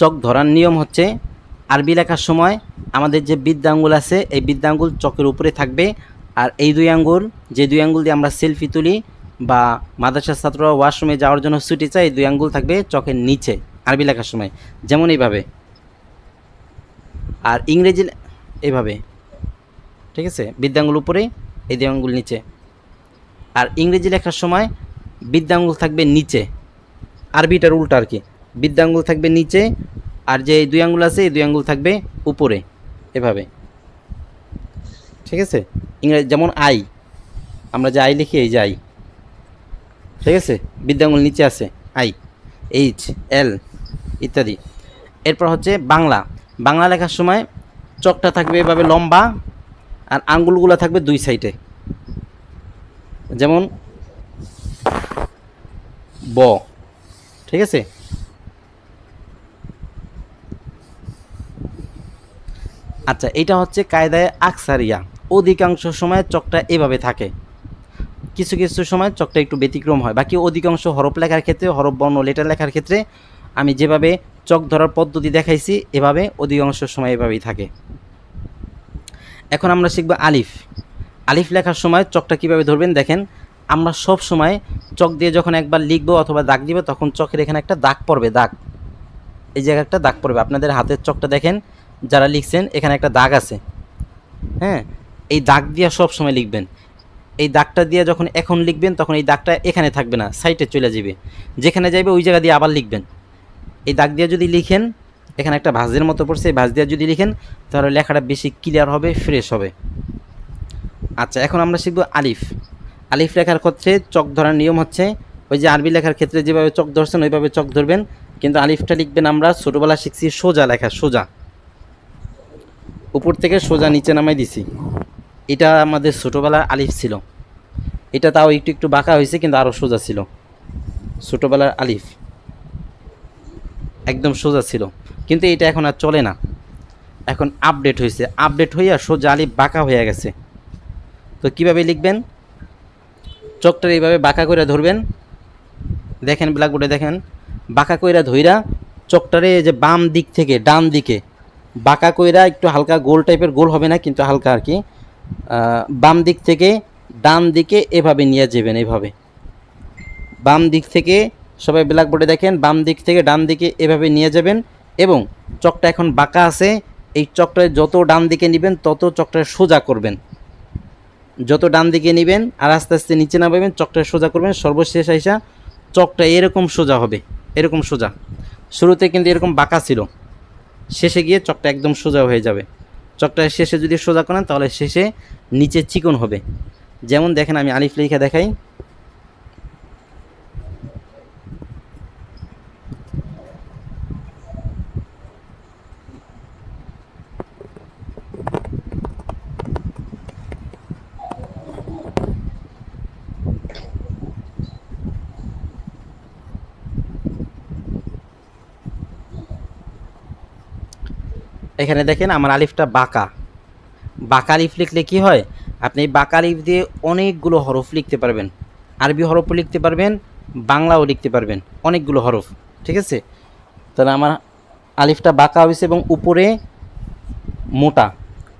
চক ধরার নিয়ম হচ্ছে আরবি লেখার সময় আমাদের যে বৃদ্ধাঙ্গুল আছে, এই বৃদ্ধাঙ্গুল চকের উপরে থাকবে। আর এই দুই আঙ্গুল, যে দুই আঙ্গুল দিয়ে আমরা সেলফি তুলি বা মাদ্রাসার ছাত্ররা ওয়াশরুমে যাওয়ার জন্য ছুটি চাই এই দুই আঙ্গুল থাকবে চকের নিচে আরবি লেখার সময়। যেমন এইভাবে। আর ইংরেজি এইভাবে। ঠিক আছে? বৃদ্ধাঙ্গুল উপরে, এই দুই আঙ্গুল নিচে। আর ইংরেজি লেখার সময় বৃদ্ধাঙ্গুল থাকবে নিচে। আরবিটার উল্টা আর কি। বৃদ্ধাঙ্গুল থাকবে নিচে আর যে দুই আঙ্গুল আছে, এই দুই আঙ্গুল থাকবে উপরে, এভাবে। ঠিক আছে? ইংরেজি যেমন আই, আমরা যে আই লিখি, এই যে আই। ঠিক আছে? বৃদ্ধাঙ্গুল নিচে আছে, আই, এইচ, এল ইত্যাদি। এরপর হচ্ছে বাংলা। বাংলা লেখার সময় চকটা থাকবে এভাবে লম্বা আর আঙ্গুলগুলো থাকবে দুই সাইডে। যেমন ব। ঠিক আছে? আচ্ছা এটা হচ্ছে কায়দায় আকসারিয়া। অধিকাংশ সময় চকটা এভাবে থাকে। কিছু কিছু সময় চকটা একটু ব্যতিক্রম হয়। বাকি অধিকাংশ হরফ লেখার ক্ষেত্রে, হরফ, বর্ণ লেটার লেখার ক্ষেত্রে আমি যেভাবে চক ধরার পদ্ধতি দেখাইছি, এভাবে অধিকাংশ সময় এভাবেই থাকে। এখন আমরা শিখব আলিফ। আলিফ লেখার সময় চকটা কীভাবে ধরবেন দেখেন, আমরা সব সময় চক দিয়ে যখন একবার লিখব অথবা দাগ দিব, তখন চকের এখানে একটা দাগ পড়বে, দাগ। এই জায়গায় একটা দাগ পড়বে। আপনাদের হাতের চকটা দেখেন যারা লিখছেন, এখানে একটা দাগ আছে। হ্যাঁ? এই দাগ দিয়ে সব সময় লিখবেন। এই দাগটা দিয়ে যখন এখন লিখবেন, তখন এই দাগটা এখানে থাকবে না সাইডে চলে যাবে। যেখানে যাবে ওই জায়গা দিয়ে আবার লিখবেন। এই দাগ দিয়ে যদি লিখেন, এখানে একটা ভাঁজের মতো পড়ছে, এই ভাঁজ দিয়ে যদি লিখেন, তাহলে লেখাটা বেশি ক্লিয়ার হবে ফ্রেশ হবে। আচ্ছা এখন আমরা শিখব আলিফ। আলিফ লেখার ক্ষেত্রে চক ধরার নিয়ম হচ্ছে, ওই যে আরবি লেখার ক্ষেত্রে যেভাবে চক ধরছেন, ওইভাবে চক ধরবেন। কিন্তু আলিফটা লিখবেন আমরা ছোটোবেলা শিখছি সোজা লেখা, সোজা। উপর থেকে সোজা নিচে নামাই দিছি। এটা আমাদের ছোটোবেলার আলিফ ছিল। এটা তাও একটু একটু বাঁকা হয়েছে, কিন্তু আরও সোজা ছিল। ছোটোবেলার আলিফ। একদম সোজা ছিল। কিন্তু এটা এখন আর চলে না। এখন আপডেট হয়েছে। আপডেট হইয়া সোজা আলিফ বাঁকা হয়ে গেছে। তো কীভাবে লিখবেন? চোখটা এইভাবে বাঁকা করে ধরবেন। দেখেন ব্ল্যাকবোর্ডে দেখেন। বাঁকা কইরা ধইরা চোখটারে এই যে বাম দিক থেকে, ডান দিকে বাঁকা কইরা একটু হালকা গোল টাইপের গোল হবে না, কিন্তু হালকা আর কি। বাম দিক থেকে ডান দিকে এভাবে নিয়ে যাবেন এভাবে। বাম দিক থেকে সবাই ব্ল্যাকবোর্ডে দেখেন, বাম দিক থেকে ডান দিকে এভাবে নিয়ে যাবেন এবং চকটা এখন বাঁকা আছে, এই চকটা যত ডান দিকে নেবেন, তত চকটা সোজা করবেন। যত ডান দিকে নেবেন আর আস্তে আস্তে নিচে নামাবেন, চকটা সোজা করবেন, সর্বশেষ আইসা চকটা এরকম সোজা হবে, এরকম সোজা। শুরুতে কিন্তু এরকম বাঁকা ছিল। শেষে গিয়ে চকটা একদম সোজা হয়ে যাবে। চকটা শেষে যদি সোজা করেন, তাহলে শেষে নিচে চিকন হবে। যেমন দেখেন, আমি আলিফ লেখা দেখাই। এখানে দেখেন আমার আলিফটা বাঁকা। বাঁকা আলিফ লিখলে কি হয়? আপনি বাঁকা আলিফ দিয়ে অনেকগুলো হরফ লিখতে পারবেন। আরবি হরফও লিখতে পারবেন, বাংলাও লিখতে পারবেন, অনেকগুলো হরফ, ঠিক আছে? তাহলে আমার আলিফটা বাঁকা হয়েছে এবং উপরে মোটা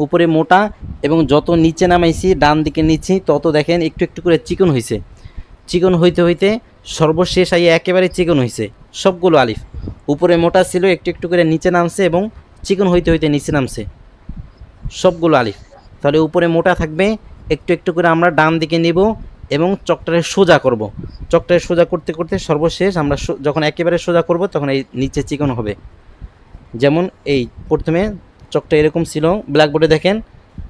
উপরে মোটা এবং যত নিচে নামাইছি, ডান দিকে নিচ্ছি তত দেখেন একটু একটু করে চিকন হয়েছে চিকন হইতে হইতে সর্বশেষ আইয়ে একেবারে চিকন হয়েছে সবগুলো আলিফ। উপরে মোটা ছিল, একটু একটু করে নিচে নামছে এবং চিকন হইতে হইতে নিচে নামছে। সবগুলো আলিফ। তাহলে উপরে মোটা থাকবে, একটু একটু করে আমরা ডান দিকে নেব এবং চকটারে সোজা করব। চকটারে সোজা করতে করতে সর্বশেষ আমরা যখন একেবারে সোজা করব, তখন এই নিচে চিকন হবে। যেমন এই, প্রথমে চকটা এরকম ছিল ব্ল্যাকবোর্ডে দেখেন।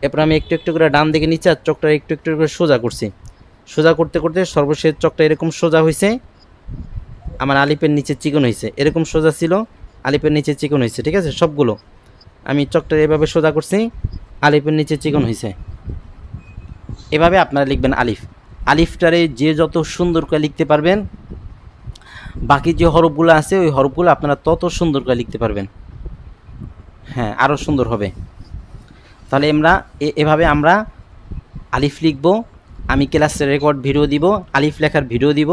এরপর আমি একটু একটু করে ডান দিকে নিচে আর চকটা একটু একটু করে সোজা করছি। সোজা করতে করতে সর্বশেষ চকটা এরকম সোজা হয়েছে আমার আলিপের নিচে চিকন হয়েছে এরকম সোজা ছিল। আলিপের নিচে চিকন হয়েছে ঠিক আছে? সবগুলো। আমি চকটা এভাবে সোজা করছি আলিফের নিচে চিকন হয়েছে এভাবে আপনারা লিখবেন আলিফ। আলিফটারে যে যত সুন্দর করে লিখতে পারবেন, বাকি যে হরফগুলো আছে, ওই হরফগুলো আপনারা তত সুন্দর করে লিখতে পারবেন। হ্যাঁ আরও সুন্দর হবে। তাহলে আমরা এভাবে আমরা আলিফ লিখব। আমি ক্লাসের রেকর্ড ভিডিও দিব, আলিফ লেখার ভিডিও দিব।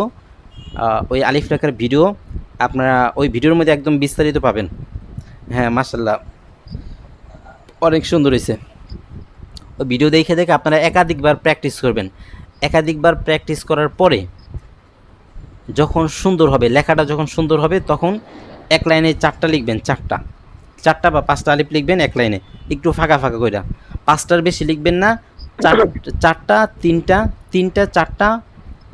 ওই আলিফ লেখার ভিডিও আপনারা ওই ভিডিওর মধ্যে একদম বিস্তারিত পাবেন। হ্যাঁ মাসাল্লাহ অনেক সুন্দর হয়েছে ওই ভিডিও দেখে দেখে আপনারা একাধিকবার প্র্যাকটিস করবেন। একাধিকবার প্র্যাকটিস করার পরে যখন সুন্দর হবে, লেখাটা যখন সুন্দর হবে, তখন এক লাইনে চারটা লিখবেন, চারটা। চারটা বা পাঁচটা আলিফ লিখবেন এক লাইনে, একটু ফাঁকা ফাঁকা কইরা। পাঁচটার বেশি লিখবেন না, চার, চারটা, তিনটা তিনটা, চারটা,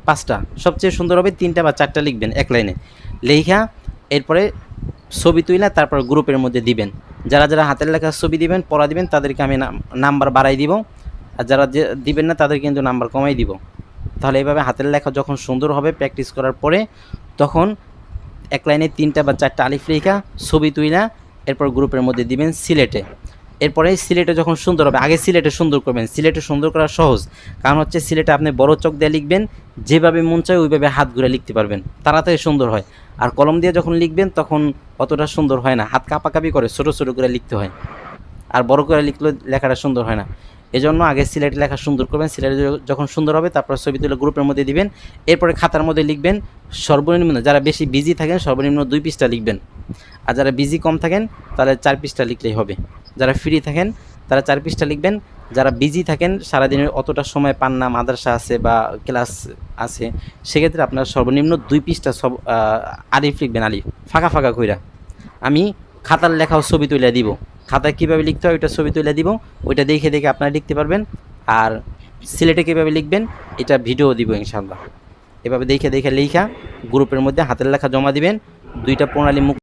পাঁচটা। সবচেয়ে সুন্দর হবে তিনটা বা চারটা লিখবেন এক লাইনে। লেখা এরপরে ছবি তুইলা, তারপর গ্রুপের মধ্যে দিবেন। যারা যারা হাতের লেখার ছবি দিবেন, পড়া দিবেন, তাদেরকে আমি নাম- নাম্বার বাড়াই দিব। আর যারা যে দিবেন না, তাদের কিন্তু নাম্বার কমাই দিব। তাহলে এইভাবে হাতের লেখা যখন সুন্দর হবে, প্র্যাকটিস করার পরে তখন এক লাইনে তিনটা বা চারটা আলিফ লেখা ছবি তুইলা, এরপর গ্রুপের মধ্যে দিবেন সিলেটে। এরপরে সিলেটে যখন সুন্দর হবে, আগে সিলেটে সুন্দর করবেন। সিলেটে সুন্দর করা সহজ। কারণ হচ্ছে সিলেটে আপনি বড় চোখ দিয়ে লিখবেন, যেভাবে মন চায় ওইভাবে হাত ঘুরে লিখতে পারবেন। তাড়াতাড়ি সুন্দর হয়। আর কলম দিয়ে যখন লিখবেন, তখন অতটা সুন্দর হয় না। হাত কাঁপাকাঁপি করে ছোটো ছোটো করে লিখতে হয়। আর বড় করে লিখলে লেখাটা সুন্দর হয় না। এজন্য আগে সিলেটে লেখা সুন্দর করবেন। সিলেটে যখন সুন্দর হবে, তারপর ছবি তুলে গ্রুপের মধ্যে দিবেন। এরপরে খাতার মধ্যে লিখবেন, সর্বনিম্ন, যারা বেশি বিজি থাকেন, সর্বনিম্ন দুই পৃষ্ঠা লিখবেন। আর যারা বিজি কম থাকেন, তাহলে চার পৃষ্ঠা লিখলেই হবে। যারা ফ্রি থাকেন, তারা চার পৃষ্ঠা লিখবেন। যারা বিজি থাকেন, সারাদিনের অতটা সময় পান না, মাদ্রাসা আছে বা ক্লাস আছে, সেক্ষেত্রে আপনার সর্বনিম্ন দুই পৃষ্ঠা সব আলিফ লিখবেন আলিফ, ফাঁকা ফাঁকা কইরা। আমি খাতার লেখাও ছবি তুলে দিব। খাতায় কীভাবে লিখতে হয় ওইটা ছবি তুলে দিব, ওইটা দেখে দেখে আপনারা লিখতে পারবেন। আর সিলেটে কীভাবে লিখবেন, এটা ভিডিও দিব ইনশাল্লাহ এভাবে দেখে দেখে লেখা গ্রুপের মধ্যে হাতের লেখা জমা দিবেন, দুইটা প্রণালী মুখ